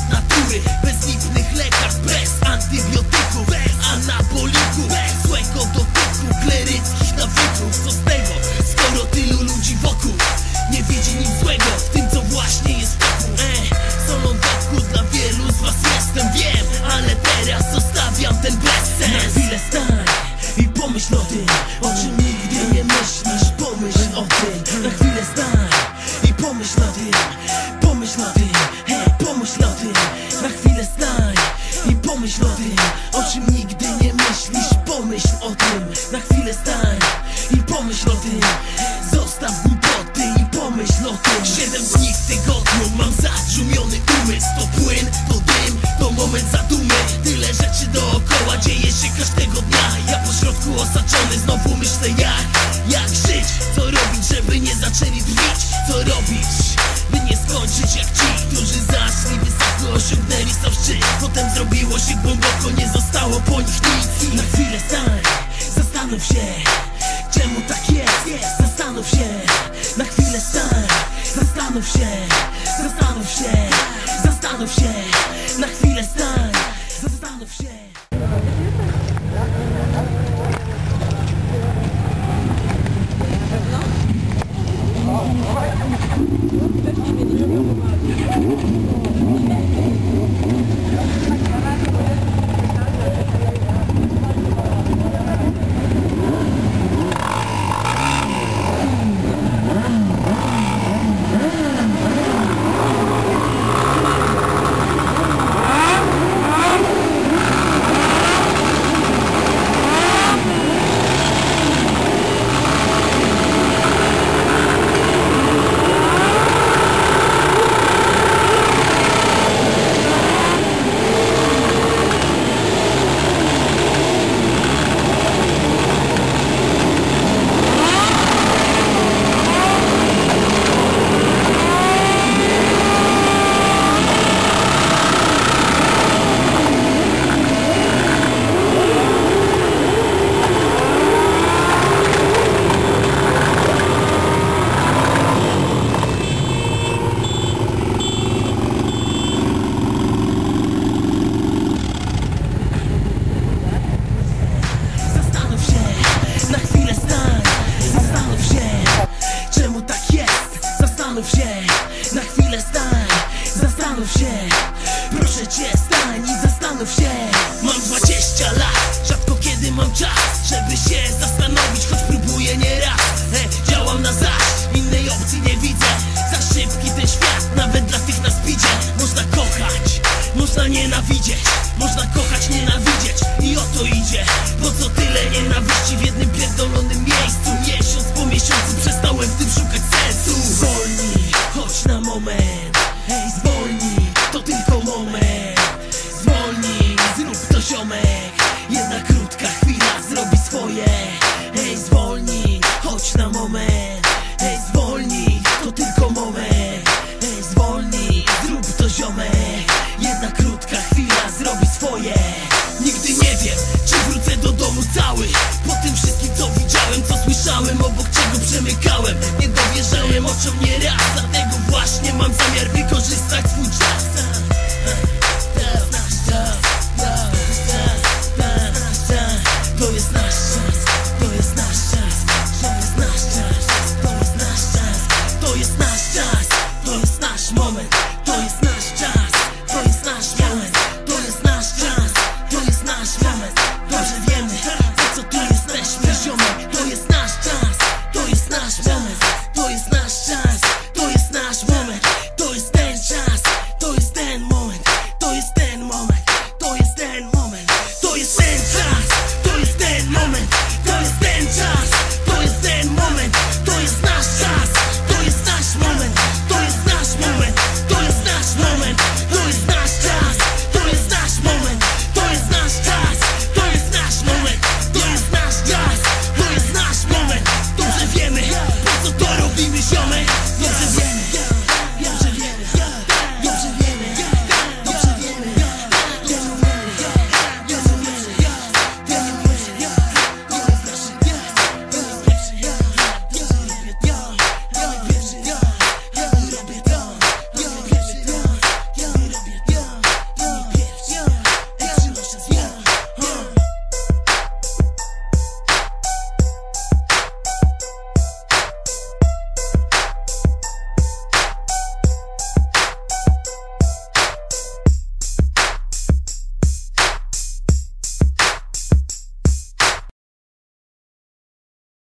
natury. Bez licznych lekarz, bez antybiotyków Bez anabolików, bez złego dotyku. Kleryckich nawyków, co z tego, skoro tylu ludzi wokół Nie widzi nic złego w tym, co właśnie jest wokół. E, Solondatku dla wielu z was jestem, wiem Ale teraz zostawiam ten bezsens. Na chwilę stań i pomyśl o tym, o czym Środku osaczony znowu myślę jak Jak żyć, co robić, żeby nie zaczęli drwić? Co robić, by nie skończyć jak ci Którzy zaszli wysoko, osiągnęli sam szczyt? Potem zrobiło się głęboko, nie zostało po nich nic. Na chwilę stań, zastanów się Czemu tak jest? Zastanów się Na chwilę stań Zastanów się Zastanów się Zastanów się Na chwilę stań Zastanów się Zastanów się, na chwilę stań Zastanów się, czemu tak jest Zastanów się, na chwilę stań. Zastanów się, proszę cię stań i zastanów się. Mam 20 lat, rzadko kiedy mam czas Żeby się zastanowić, choć próbuję nieraz e, Działam na zaś, innej opcji nie widzę. Za szybki ten świat, nawet dla tych na spidzie Można można nienawidzieć Można kochać, nienawidzieć i o to idzie. Po co tyle nienawiści w jednym pierdolonym miejscu? Miesiąc po miesiącu przestałem w tym szukać sensu. Zwolnij, chodź na moment. Hej, zwolnij, to tylko moment. Zwolnij, zrób to ziomek. Jedna krótka chwila zrobi swoje. Hej, zwolnij, chodź na moment do your